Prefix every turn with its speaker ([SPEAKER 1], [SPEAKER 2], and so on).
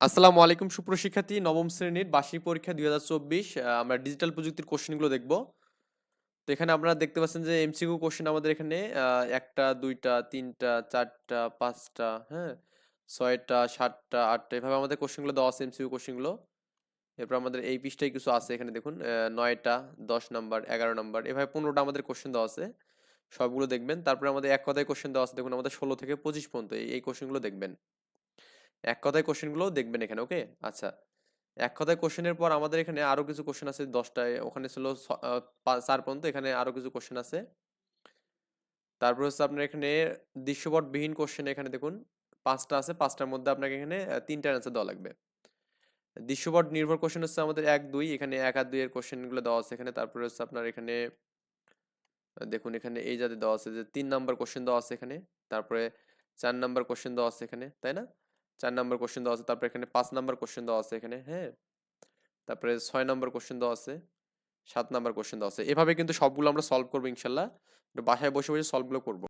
[SPEAKER 1] আসসালামু আলাইকুম সুপ্রশিক্ষার্থী নবম শ্রেণির বার্ষিক পরীক্ষা দুই হাজার চব্বিশ আমরা ডিজিটাল প্রযুক্তির কোশ্চেনগুলো দেখব। তো এখানে আপনারা দেখতে পাচ্ছেন যে এমসিকিউ কোশ্চেন আমাদের এখানে একটা, দুইটা, তিনটা, চারটা, পাঁচটা হ্যাঁ ছয়টা, সাতটা, আটটা, এভাবে আমাদের কোশ্চেনগুলো দেওয়া আছে এমসিকিউ কোশ্চেনগুলো এরপর আমাদের এই পৃষ্ঠায় কিছু আছে এখানে দেখুন নয়টা, দশ নাম্বার, এগারো নাম্বার, এভাবে পনেরোটা আমাদের কোশ্চেন দেওয়া আছে। সবগুলো দেখবেন, তারপরে আমাদের এক কথায় কোশ্চেন দেওয়া আছে, দেখুন, আমাদের ষোলো থেকে পঁচিশ পর্যন্ত এই কোশ্চেনগুলো দেখবেন। এক কথায় কোশ্চেনগুলো দেখবেন এখানে ওকে আচ্ছা এক কথায় কোশ্চেনের পর আমাদের এখানে আরও কিছু কোশ্চেন আছে দশটায়, ওখানে ছিল চার পর্যন্ত, এখানে আরও কিছু কোশ্চেন আছে। তারপর হচ্ছে আপনার এখানে দৃশ্যপটবিহীন কোশ্চেন এখানে দেখুন, পাঁচটা আছে, পাঁচটার মধ্যে আপনাকে এখানে তিনটা অ্যান্সার দেওয়া লাগবে। দৃশ্যপট নির্ভর কোশ্চেন হচ্ছে আমাদের এক, দুই, এখানে এক আর দুই এর কোশ্চেনগুলো দেওয়া আছে এখানে। তারপরে হচ্ছে আপনার এখানে, দেখুন এখানে এই জাতীয় দেওয়া আছে যে, তিন নাম্বার কোশ্চেন দেওয়া আছে এখানে, তারপরে চার নাম্বার কোশ্চেন দেওয়া আছে এখানে, তাই না? চার নম্বর কোশ্চেন দেওয়া আছে, তারপরে এখানে পাঁচ নম্বর কোশ্চেন দেওয়া আছে এখানে হ্যাঁ? তারপরে ছয় নম্বর কোশ্চেন দেওয়া আছে, সাত নম্বর কোশ্চেন দেওয়া আছে। এভাবে কিন্তু সবগুলো আমরা সলভ করব ইনশাল্লাহ। বাসায় বসে বসে সলভগুলো করব।